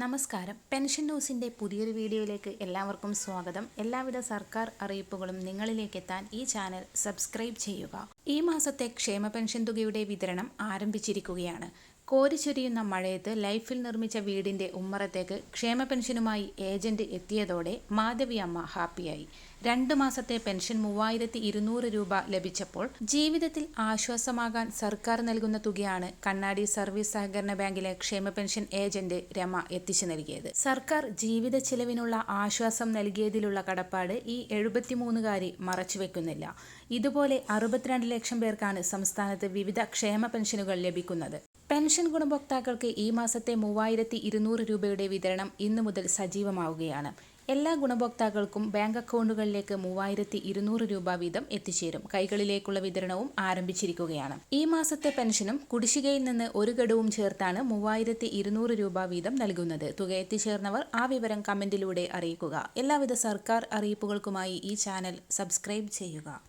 നമസ്കാരം. പെൻഷൻ ന്യൂസിന്റെ പുതിയൊരു വീഡിയോയിലേക്ക് എല്ലാവർക്കും സ്വാഗതം. എല്ലാവിധ സർക്കാർ അറിയിപ്പുകളും നിങ്ങളിലേക്ക് എത്താൻ ഈ ചാനൽ സബ്സ്ക്രൈബ് ചെയ്യുക. ഈ മാസത്തെ ക്ഷേമ പെൻഷൻ തുകയുടെ വിതരണം ആരംഭിച്ചിരിക്കുകയാണ്. കോരിച്ചൊരിയുന്ന മഴയത്ത് ലൈഫിൽ നിർമ്മിച്ച വീടിന്റെ ഉമ്മറത്തേക്ക് ക്ഷേമ പെൻഷനുമായി ഏജന്റ് എത്തിയതോടെ മാധവി അമ്മ ഹാപ്പിയായി. രണ്ട് മാസത്തെ പെൻഷൻ മൂവായിരത്തി ഇരുന്നൂറ് രൂപ ലഭിച്ചപ്പോൾ ജീവിതത്തിൽ ആശ്വാസമാകാൻ സർക്കാർ നൽകുന്ന തുകയാണ് കണ്ണാടി സർവീസ് സഹകരണ ബാങ്കിലെ ക്ഷേമ പെൻഷൻ ഏജന്റ് രമ എത്തിച്ചു നൽകിയത്. സർക്കാർ ജീവിത ചെലവിനുള്ള ആശ്വാസം നൽകിയതിലുള്ള കടപ്പാട് ഈ എഴുപത്തിമൂന്നുകാരി മറച്ചുവെക്കുന്നില്ല. ഇതുപോലെ അറുപത്തിരണ്ട് ലക്ഷം പേർക്കാണ് സംസ്ഥാനത്ത് വിവിധ ക്ഷേമ പെൻഷനുകൾ ലഭിക്കുന്നത്. പെൻഷൻ ഗുണഭോക്താക്കൾക്ക് ഈ മാസത്തെ മൂവായിരത്തി ഇരുന്നൂറ് രൂപയുടെ വിതരണം ഇന്നു മുതൽ സജീവമാവുകയാണ്. എല്ലാ ഗുണഭോക്താക്കൾക്കും ബാങ്ക് അക്കൗണ്ടുകളിലേക്ക് മൂവായിരത്തി ഇരുന്നൂറ് രൂപ വീതം എത്തിച്ചേരും. കൈകളിലേക്കുള്ള വിതരണവും ആരംഭിച്ചിരിക്കുകയാണ്. ഈ മാസത്തെ പെൻഷനും കുടിശ്ശികയിൽ നിന്ന് ഒരു ഘടവും ചേർത്താണ് മൂവായിരത്തി ഇരുന്നൂറ് രൂപ വീതം നൽകുന്നത്. തുക എത്തിച്ചേർന്നവർ ആ വിവരം കമന്റിലൂടെ അറിയിക്കുക. എല്ലാവിധ സർക്കാർ അറിയിപ്പുകൾക്കുമായി ഈ ചാനൽ സബ്സ്ക്രൈബ് ചെയ്യുക.